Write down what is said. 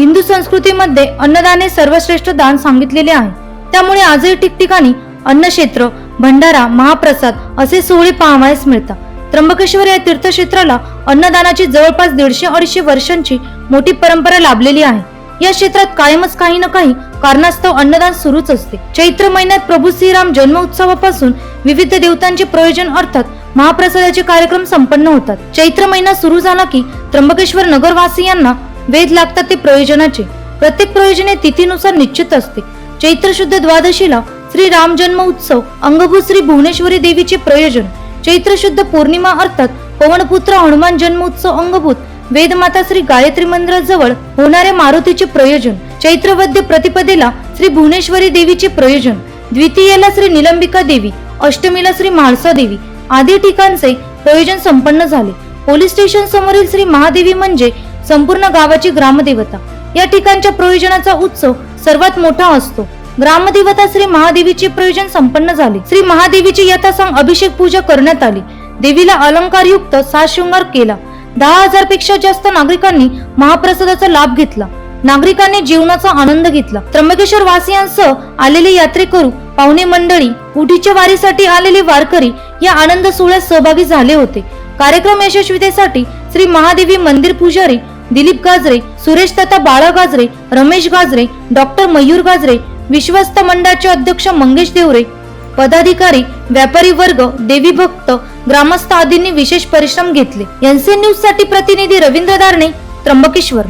हिंदू संस्कृतीमध्ये अन्नदान हे सर्वश्रेष्ठ दान सांगितलेले आहे. त्यामुळे आजही ठिकठिकाणी अन्नक्षेत्र भंडारा महाप्रसाद असे सोहळे पाहावयास मिळतात. त्र्यंबकेश्वर या तीर्थक्षेत्राला अन्नदानाची जवळपास दीडशे अडीचशे वर्षांची मोठी परंपरा लाभलेली आहे. या क्षेत्रात कायमच काही ना काही कारणास्तव अन्नदान सुरूच असते. चैत्र महिन्यात प्रभू श्रीराम जन्म उत्सवापासून विविध देवतांचे प्रयोजन अर्थात महाप्रसादाचे कार्यक्रम संपन्न होतात. चैत्र महिना सुरू झाला की त्र्यंबकेश्वर नगरवासियांना वेध लागतात ते प्रयोजनाचे. प्रत्येक प्रयोजने तिथीनुसार निश्चित असते. चैत्र शुद्ध द्वादशीला श्री राम जन्म उत्सव अंगभूत श्री भुवनेश्वरी देवीचे प्रयोजन चैत्र शुद्ध पौर्णिमा अर्थात पवनपुत्र हनुमान जन्म उत्सव अंगभूत वेदमाता श्री गायत्री मंदिराजवळ होणाऱ्या मारुतीचे प्रयोजन चैत्रवद्य प्रतिपदेला श्री भुवनेश्वरी देवीचे प्रयोजन द्वितीयेला श्री निलंबिका देवी अष्टमीला श्री म्हाळसा देवी आदी ठिकाणचे प्रयोजन संपन्न झाले. पोलीस स्टेशन समोरील श्री महादेवी म्हणजे संपूर्ण गावाची ग्रामदेवता. या ठिकाणच्या प्रयोजनाचा उत्सव सर्वात मोठा असतो. ग्रामदेवता श्री महादेवीचे प्रयोजन संपन्न झाले. श्री महादेवीची यथासंग अभिषेक पूजा करण्यात आली. देवीला अलंकारयुक्त सात शृंगार केला. दहा हजारपेक्षा जास्त नागरिकांनी महाप्रसादाचा लाभ घेतला. नागरिकांनी जीवनाचा आनंद घेतला. त्र्यंबकेश्वर वासियांसह आलेले यात्रेकरू पाहुणे मंडळी उठीच्या वारीसाठी आलेले वारकरी या आनंद सोहळ्यात सहभागी झाले होते. कार्यक्रम यशस्वीतेसाठी श्री महादेवी मंदिर पुजारी दिलीप गाजरे सुरेश तथा बाळा गाजरे रमेश गाजरे डॉक्टर मयूर गाजरे विश्वस्त मंडळाचे अध्यक्ष मंगेश देवरे पदाधिकारी व्यापारी वर्ग देवी भक्त ग्रामस्थ आदींनी विशेष परिश्रम घेतले. एनसी न्यूजसाठी प्रतिनिधी रवींद्र दारणे त्र्यंबकेश्वर.